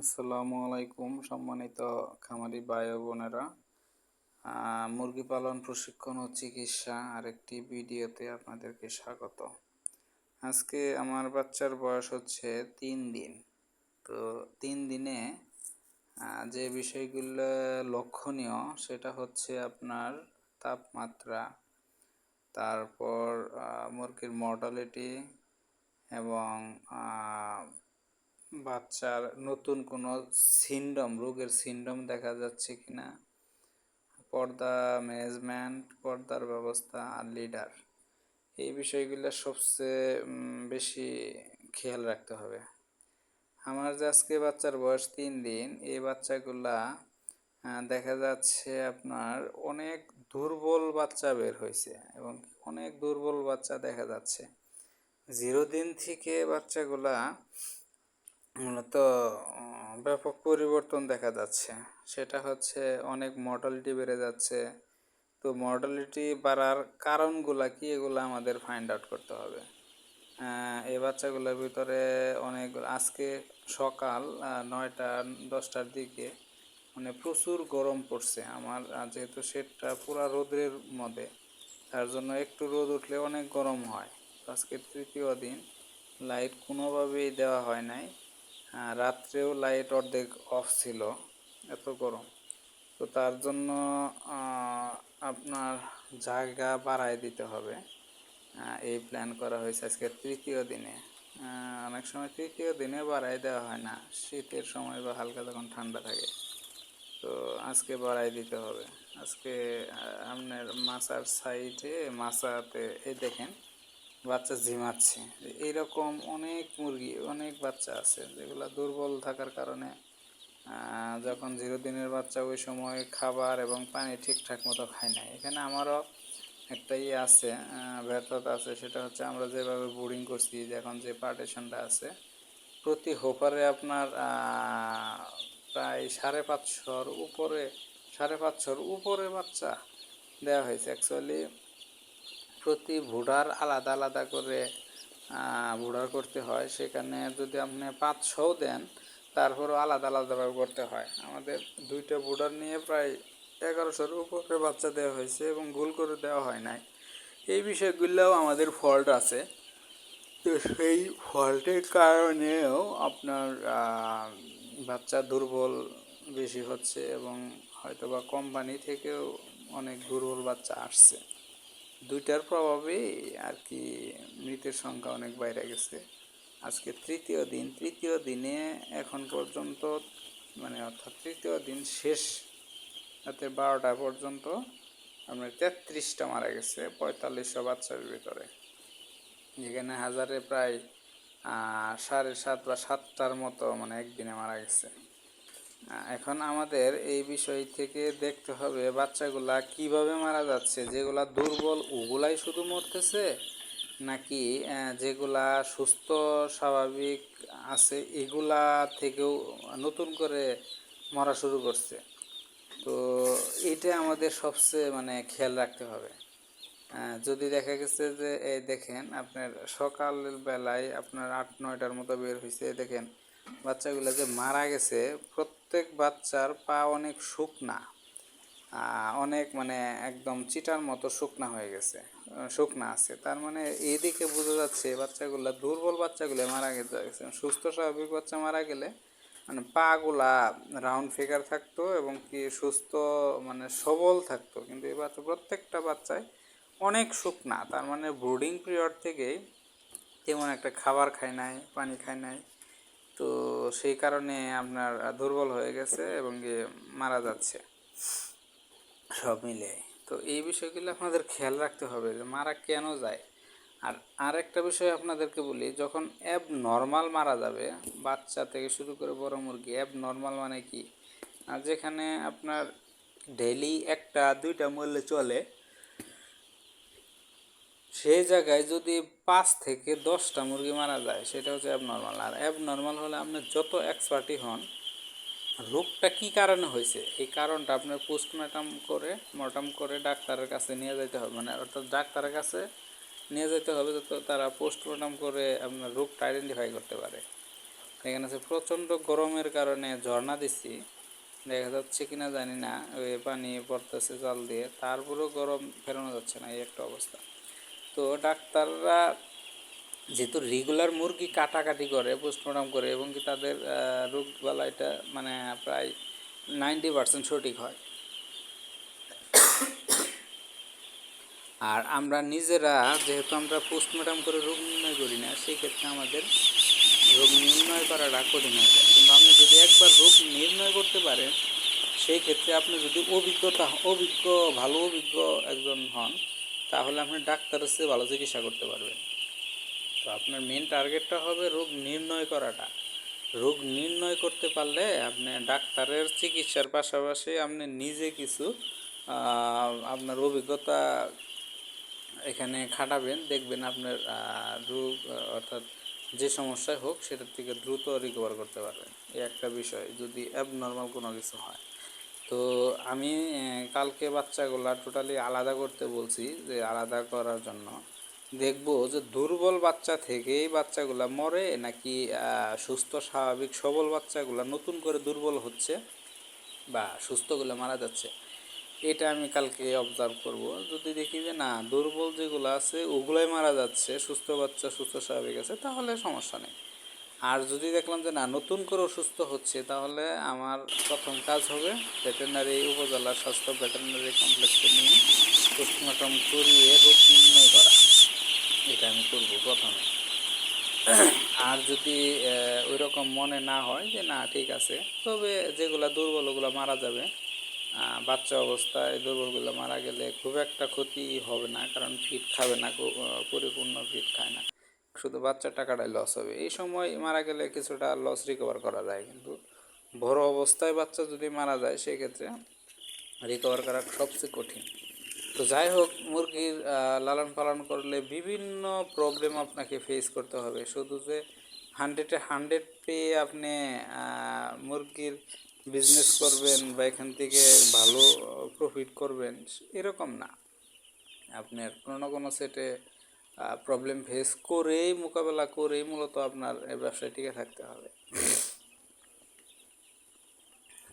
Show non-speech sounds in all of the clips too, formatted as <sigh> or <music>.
আসসালামু আলাইকুম, সম্মানিত খামারি ভাই বোনেরা। মুরগি পালন, প্রশিক্ষণ ও চিকিৎসা আরেকটি ভিডিওতে আপনাদেরকে স্বাগত। আজকে আমার বাচ্চার বয়স হচ্ছে তিন দিন। তো তিন দিনে যে বিষয়গুলো লক্ষণীয় সেটা হচ্ছে আপনার তাপমাত্রা, তারপর মুরগির মর্টালিটি এবং বাচ্চার নতুন কোনো সিন্ডম রোগের সিন্ডম দেখা যাচ্ছে কিনা? পর্দা ম্যানেজমেন্ট পর্দার ব্যবস্থা আর লিডার এই বিষয়গুলো সবচেয়ে বেশি খেয়াল রাখতে হবে। আমার যে আজকে বাচ্চার বয়স তিন দিন, এই বাচ্চাগুলা দেখা যাচ্ছে আপনার অনেক দুর্বল বাচ্চা বের হয়েছে এবং অনেক দুর্বল বাচ্চা দেখা যাচ্ছে। জিরো দিন থেকে বাচ্চাগুলা মূলত ব্যাপক পরিবর্তন দেখা যাচ্ছে। সেটা হচ্ছে অনেক মর্টালিটি বেড়ে যাচ্ছে। তো মর্টালিটি বাড়ার কারণগুলা কি, এগুলো আমাদের ফাইন্ড আউট করতে হবে। এই বাচ্চাগুলোর ভিতরে অনেক, আজকে সকাল নয়টা, দশটার দিকে মানে প্রচুর গরম পড়ছে আমার যেহেতু সেটটা পুরা রোদের মধ্যে, তার জন্য একটু রোদ উঠলে অনেক গরম হয়। আজকে তৃতীয় দিন লাইট কোনোভাবেই দেওয়া হয় নাই। রাত্রেও লাইট অর্ধেক অফ ছিল, এত গরম। তো তার জন্য আপনার জায়গা বাড়ায় দিতে হবে। এই প্ল্যান করা হয়েছে আজকে তৃতীয় দিনে। অনেক সময় তৃতীয় দিনে বাড়াই দেওয়া হয় না। শীতের সময় বা হালকা যখন ঠান্ডা থাকে, তো আজকে বাড়াই দিতে হবে। আজকে আপনার মাছার সাইডে মাছাতে, এই দেখেন বাচ্চা ঝিমাচ্ছে। এইরকম অনেক মুরগি, অনেক বাচ্চা আছে যেগুলো দুর্বল থাকার কারণে যখন জিরো দিনের বাচ্চা ওই সময় খাবার এবং পানি ঠিকঠাক মতো খায় না। এখানে আমারও একটা ইয়ে আছে ব্যর্থতা আছে, সেটা হচ্ছে আমরা যেভাবে বোর্ডিং করছি এখন যে পার্টিশনটা আছে, প্রতি হোপারে আপনার প্রায় সাড়ে পাঁচশোর উপরে, সাড়ে পাঁচশোর উপরে বাচ্চা দেওয়া হয়েছে। অ্যাকচুয়ালি প্রতি ভোটার আলাদা আলাদা করে ভোটার করতে হয়। সেখানে যদি আপনি পাঁচশোও দেন, তারপরও আলাদা আলাদাভাবে করতে হয়। আমাদের দুইটা ভোটার নিয়ে প্রায় এগারোশোর উপরে বাচ্চা দেওয়া হয়েছে এবং ভুল করে দেওয়া হয় নাই। এই বিষয়গুলোও আমাদের ফল্ট আছে। তো সেই ফল্টের কারণেও আপনার বাচ্চা দুর্বল বেশি হচ্ছে এবং হয়তোবা কোম্পানি থেকেও অনেক দুর্বল বাচ্চা আসছে। দুইটার প্রভাবেই আর কি মৃতের সংখ্যা অনেক বাইরে গেছে। আজকে তৃতীয় দিন, তৃতীয় দিনে এখন পর্যন্ত মানে অর্থাৎ তৃতীয় দিন শেষ রাতে বারোটা পর্যন্ত আপনার তেত্রিশটা মারা গেছে পঁয়তাল্লিশশো বাচ্চার ভিতরে। যেখানে হাজারে প্রায় সাড়ে সাত বা সাতটার মতো মানে একদিনে মারা গেছে। এখন আমাদের এই বিষয় থেকে দেখতে হবে বাচ্চাগুলা কীভাবে মারা যাচ্ছে, যেগুলা দুর্বল ওগুলাই শুধু মরতেছে, নাকি যেগুলা সুস্থ, স্বাভাবিক আছে, এগুলা থেকেও নতুন করে মরা শুরু করছে। তো এটা আমাদের সবচেয়ে মানে খেয়াল রাখতে হবে। যদি দেখা গেছে যে, এই দেখেন আপনার সকাল বেলায় আপনার আট নয়টার মতো বের হয়েছে দেখেন বাচ্চাগুলো যে মারা গেছে, প্রত্যেক বাচ্চার পা অনেক শুকনা অনেক মানে একদম চিটার মতো শুকনা হয়ে গেছে শুকনা আছে। তার মানে এইদিকে বোঝা যাচ্ছে বাচ্চাগুলো, দুর্বল বাচ্চাগুলো মারা গেছে সুস্থ স্বাভাবিক বাচ্চা মারা গেলে মানে পাগুলা রাউন্ড ফিগার থাকতো এবং কি সুস্থ মানে সবল থাকতো। কিন্তু এই বাচ্চা, প্রত্যেকটা বাচ্চায় অনেক শুকনা, তার মানে ব্রুডিং পিরিয়ড থেকেই তেমন একটা খাবার খায় নাই, পানি খায় নাই। তো সেই কারণে আপনার দুর্বল হয়ে গেছে এবং কি মারা যাচ্ছে। সব মিলে। তো এই বিষয়গুলো আপনাদের খেয়াল রাখতে হবে যে মারা কেন যায়। আর আরেকটা বিষয় আপনাদেরকে বলি, যখন অ্যাব নর্মাল মারা যাবে, বাচ্চা থেকে শুরু করে বড় মুরগি অ্যাব নর্মাল মানে কি? আর যেখানে আপনার ডেইলি একটা, দুইটা মূল্যে চলে সেই জায়গায় যদি পাঁচ থেকে দশটা মুরগি মারা যায়, সেটা হচ্ছে অ্যাবনর্মাল আর অ্যাবনর্মাল হলে আপনি যত এক্সপার্টই হন, রোগটা কি কারণে হয়েছে? এই কারণটা আপনার পোস্টমর্টম করে মর্টম করে ডাক্তারের কাছে নিয়ে যেতে হবে। মানে অর্থাৎ ডাক্তারের কাছে নিয়ে যেতে হবে যাতে তারা পোস্টমর্টম করে আপনার রোগটা আইডেন্টিফাই করতে পারে। এখানে আছে, প্রচণ্ড গরমের কারণে ঝর্ণা দিচ্ছি। দেখা যাচ্ছে কিনা জানি না, ওই পানি পড়তেছে, জল দিয়ে। তারপরেও গরম ফেরানো যাচ্ছে না, এই একটা অবস্থা। তো ডাক্তাররা যেহেতু রেগুলার মুরগি কাটাকাটি করে পোস্টমর্টম করে, এবং কি তাদের রোগ বালাইটা মানে প্রায় নাইনটি পার্সেন্ট সঠিক হয়। আর আমরা নিজেরা যেহেতু আমরা পোস্টমর্টম করে রোগ নির্ণয় করি না সেই ক্ষেত্রে আমাদের রোগ নির্ণয় করাটা কঠিন হয়ে যায়। কিন্তু আপনি যদি একবার রোগ নির্ণয় করতে পারেন সেই ক্ষেত্রে আপনি যদি অভিজ্ঞতা, অভিজ্ঞ, ভালো অভিজ্ঞ একজন হন তাহলে আপনি ডাক্তারের চেয়ে ভালো চিকিৎসা করতে পারবেন। তো আপনার মেন টার্গেটটা হবে রোগ নির্ণয় করাটা। রোগ নির্ণয় করতে পারলে আপনি ডাক্তারের চিকিৎসার পাশাপাশি আপনি নিজে কিছু আপনার অভিজ্ঞতা এখানে খাটাবেন, দেখবেন আপনার রোগ, অর্থাৎ যে সমস্যায় হোক সেটার থেকে দ্রুত রিকভার করতে পারবেন। এই একটা বিষয়, যদি অ্যাবনর্মাল কোনো কিছু হয়। তো আমি কালকে বাচ্চাগুলা টোটালি আলাদা করতে বলছি যে আলাদা করার জন্য। দেখব যে দুর্বল বাচ্চা থেকেই বাচ্চাগুলা মরে নাকি সুস্থ, স্বাভাবিক, সবল বাচ্চাগুলা নতুন করে দুর্বল হচ্ছে বা সুস্থগুলো মারা যাচ্ছে। এটা আমি কালকে অবজার্ভ করব। যদি দেখি যে না, দুর্বল যেগুলো আছে ওগুলোই মারা যাচ্ছে, সুস্থ বাচ্চা, সুস্থ, স্বাভাবিক আছে, তাহলে সমস্যা নেই। আর যদি দেখলাম যে না, নতুন করে অসুস্থ হচ্ছে, তাহলে আমার প্রথম কাজ হবে ভেটেরিনারি উপজেলার স্বাস্থ্য ভেটেরিনারি কমপ্লেক্সে নিয়ে পোস্টমর্টম করিয়ে রোগ নির্ণয় করা। এটা আমি করব প্রথমে। আর যদি ওই রকম মনে না হয় যে না, ঠিক আছে, তবে যেগুলো দুর্বল, ওগুলো মারা যাবে। বাচ্চা অবস্থায় দুর্বলগুলো মারা গেলে খুব একটা ক্ষতি হবে না, কারণ ফিট খাবে না পরিপূর্ণ ফিট খায় না। শুধু বাচ্চার টাকাটাই লস হবে। এই সময় মারা গেলে কিছুটা লস রিকভার করা যায়, কিন্তু বড় অবস্থায় বাচ্চা যদি মারা যায়, সেক্ষেত্রে রিকভার করা সবচেয়ে কঠিন। তো যাই হোক, মুরগির লালন পালন করলে বিভিন্ন প্রবলেম আপনাকে ফেস করতে হবে। শুধু যে হান্ড্রেডে হান্ড্রেড পেয়ে আপনি মুরগির বিজনেস করবেন বা এখান থেকে ভালো প্রফিট করবেন, এরকম না। আপনার কোনো না কোনো সেটে প্রবলেম ফেস করেই মোকাবেলা করেই মূলত আপনার এই ব্যবসায় টিকে থাকতে হবে।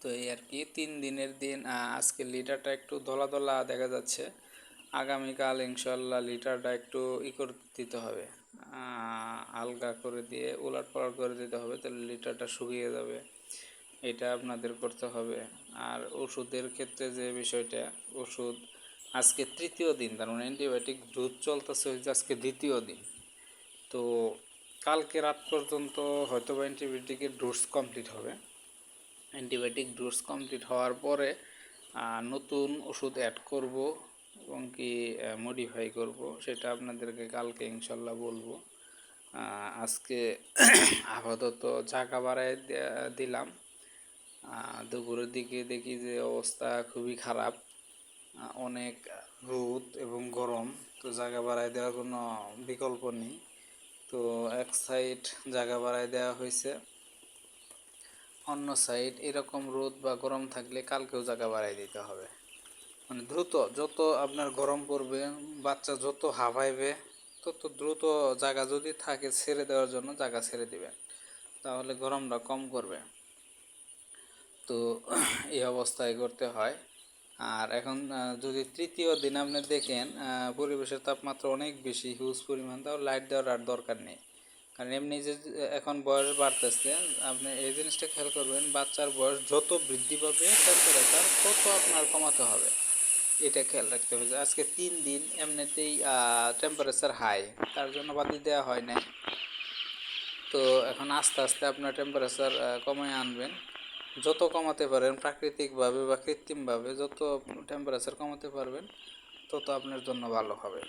তো এই আর কি, তিন দিনের দিন আজকে লিটারটা একটু ধলা ধলা দেখা যাচ্ছে। আগামীকাল ইনশাল্লাহ লিটারটা একটু ই করে দিতে হবে। আলগা করে দিয়ে, উলাট পালট করে দিতে হবে, তাহলে লিটারটা শুকিয়ে যাবে। এটা আপনাদের করতে হবে। আর ওষুধের ক্ষেত্রে যে বিষয়টা, ওষুধ আজকে তৃতীয় দিন, তার মানে অ্যান্টিবায়োটিক ডোজ চলতেছে হচ্ছে আজকে দ্বিতীয় দিন। তো কালকে রাত পর্যন্ত হয়তো বা অ্যান্টিবায়োটিকের ডোজ কমপ্লিট হবে। অ্যান্টিবায়োটিক ডোজ কমপ্লিট হওয়ার পরে নতুন ওষুধ অ্যাড করব এবং কি মডিফাই করব, সেটা আপনাদেরকে কালকে ইনশাল্লাহ বলব। আজকে <coughs> আপাতত জায়গা বাড়ায় দিলাম। দুপুরের দিকে দেখি যে অবস্থা খুবই খারাপ। অনেক রোদ এবং গরম, তো জায়গা বাড়ায় দেওয়ার কোনো বিকল্প নেই। তো এক সাইড জায়গা বাড়ায় দেওয়া হয়েছে, অন্য সাইড এরকম রোদ বা গরম থাকলে কালকেও জায়গা বাড়াই দিতে হবে। মানে দ্রুত, যত আপনার গরম পড়বে, বাচ্চা যত হাবাইবে, তত দ্রুত জায়গা যদি থাকে ছেড়ে দেওয়ার জন্য জায়গা ছেড়ে দিবেন তাহলে গরমটা কম করবে। তো এই অবস্থায় করতে হয়। আর এখন যদি তৃতীয় দিন আপনি দেখেন পরিবেশের তাপমাত্রা অনেক বেশি হিউজ পরিমাণ, তাও লাইট দেওয়ার আর দরকার নেই। কারণ এমনি যে এখন বয়স বাড়তেছে, আপনি এই জিনিসটা খেয়াল করবেন, বাচ্চার বয়স যত বৃদ্ধি পাবে টেম্পারেচার তত আপনার কমাতে হবে। এটা খেয়াল রাখতে হবে আজকে তিন দিন এমনিতেই টেম্পারেচার হাই তার জন্য বাতি দেওয়া হয় না তো এখন আস্তে আস্তে আপনার টেম্পারেচার কমায় আনবেন। যত কমাতে পারেন প্রাকৃতিকভাবে বা কৃত্রিমভাবে যত টেম্পারেচার কমাতে পারবেন, তত আপনার জন্য ভালো হবে।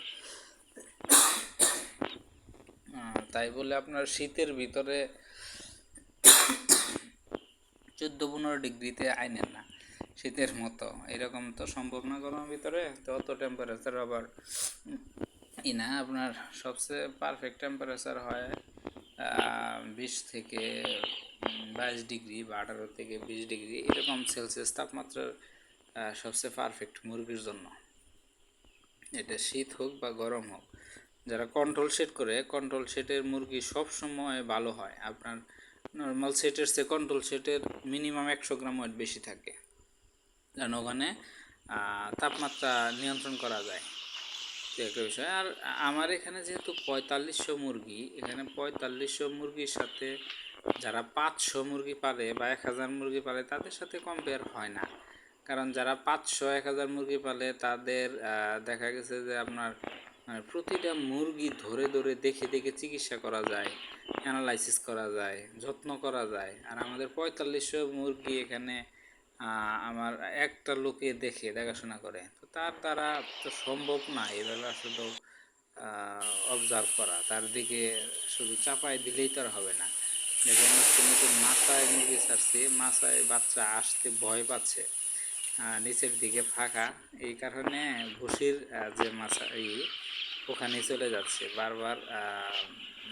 তাই বলে আপনার শীতের ভিতরে চোদ্দ পনেরো ডিগ্রিতে আইনেন না, শীতের মতো। এরকম তো সম্ভব না গরমের ভিতরে, তো অত টেম্পারেচার আবার ই না। আপনার সবচেয়ে পারফেক্ট টেম্পারেচার হয় বিশ থেকে বাইশ ডিগ্রি বা আঠারো থেকে বিশ ডিগ্রি এরকম সেলসিয়াস তাপমাত্রার সবচেয়ে পারফেক্ট মুরগির জন্য। এটা শীত হোক বা গরম হোক, যারা কন্ট্রোল সেট করে কন্ট্রোল সেটের মুরগি সব সময় ভালো হয়। আপনার নর্মাল সেটের চেয়ে কন্ট্রোল সেটের মিনিমাম একশো গ্রাম ওয়েট বেশি থাকে। কারণ ওখানে তাপমাত্রা নিয়ন্ত্রণ করা যায়। একটা বিষয়, আর আমার এখানে যেহেতু পঁয়তাল্লিশশো মুরগি, এখানে পঁয়তাল্লিশশো মুরগির সাথে যারা পাঁচশো মুরগি পালে বা এক হাজার মুরগি পালে, তাদের সাথে কম্পেয়ার হয় না। কারণ যারা পাঁচশো, এক হাজার মুরগি পালে, তাদের দেখা গেছে যে আপনার মানে প্রতিটা মুরগি ধরে ধরে দেখে দেখে চিকিৎসা করা যায় অ্যানালাইসিস করা যায়, যত্ন করা যায়। আর আমাদের পঁয়তাল্লিশশো মুরগি এখানে আমার একটা লোকে দেখে, দেখাশোনা করে। তো তার দ্বারা তো সম্ভব না এভাবে আসলে অবজার্ভ করা। তার দিকে শুধু চাপাই দিলেই তো আর হবে না। দেখুন আজকে নতুন মাথায় মুরগি ছাড়ছি, মাথায় বাচ্চা আসতে ভয় পাচ্ছে নিচের দিকে ফাঁকা। এই কারণে ভুসির যে মাছা, এই ওখানে চলে যাচ্ছে। বারবার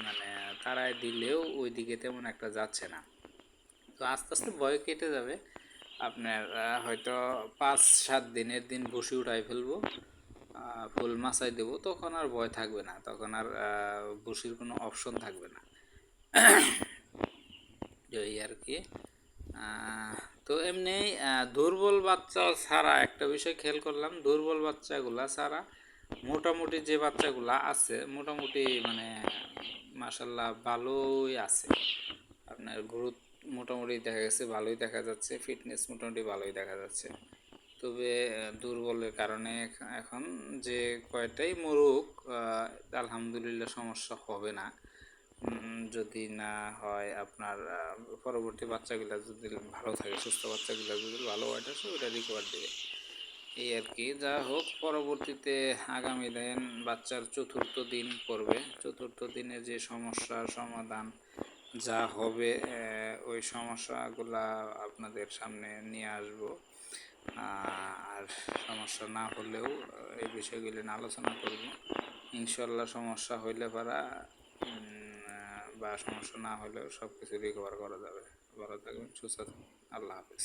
মানে তারায় দিলেও ওই দিকে তেমন একটা যাচ্ছে না। তো আস্তে আস্তে ভয় কেটে যাবে। আপনার হয়তো পাঁচ সাত দিনের দিন ভুসি উঠাই ফেলব ফুল মাছাই দেবো, তখন আর ভয় থাকবে না। তখন আর ভুসির কোনো অপশন থাকবে না। এই আর কি। তো এমনি দুর্বল বাচ্চা ছাড়া একটা বিষয় খেয়াল করলাম, দুর্বল বাচ্চাগুলা ছাড়া মোটামুটি যে বাচ্চাগুলা আছে, মোটামুটি মানে মাসাল্লাহ ভালোই আছে। আপনার গ্রোথ মোটামুটি দেখা গেছে, ভালোই দেখা যাচ্ছে ফিটনেস মোটামুটি ভালোই দেখা যাচ্ছে। তবে দুর্বলের কারণে এখন যে কয়টাই মরুক আলহামদুলিল্লাহ সমস্যা হবে না। যদি না হয় আপনার পরবর্তী বাচ্চাগুলো যদি ভালো থাকে, সুস্থ বাচ্চাগুলো যদি ভালো ওয়েট আসে ওটা রিকভার দেবে। এই আর কি, যা হোক, পরবর্তীতে আগামী দিন বাচ্চার চতুর্থ দিন পড়বে। চতুর্থ দিনে যে সমস্যার সমাধান যা হবে ওই সমস্যাগুলা আপনাদের সামনে নিয়ে আসব। আর সমস্যা না হলেও এই বিষয়গুলি নিয়ে আলোচনা করব। ইনশাল্লাহ সমস্যা হইলে পারা বা সমস্যা না হলেও সব কিছু রিকভার করা যাবে। ভালো থাকবেন, সুস্থ থাকবেন। আল্লাহ হাফিজ।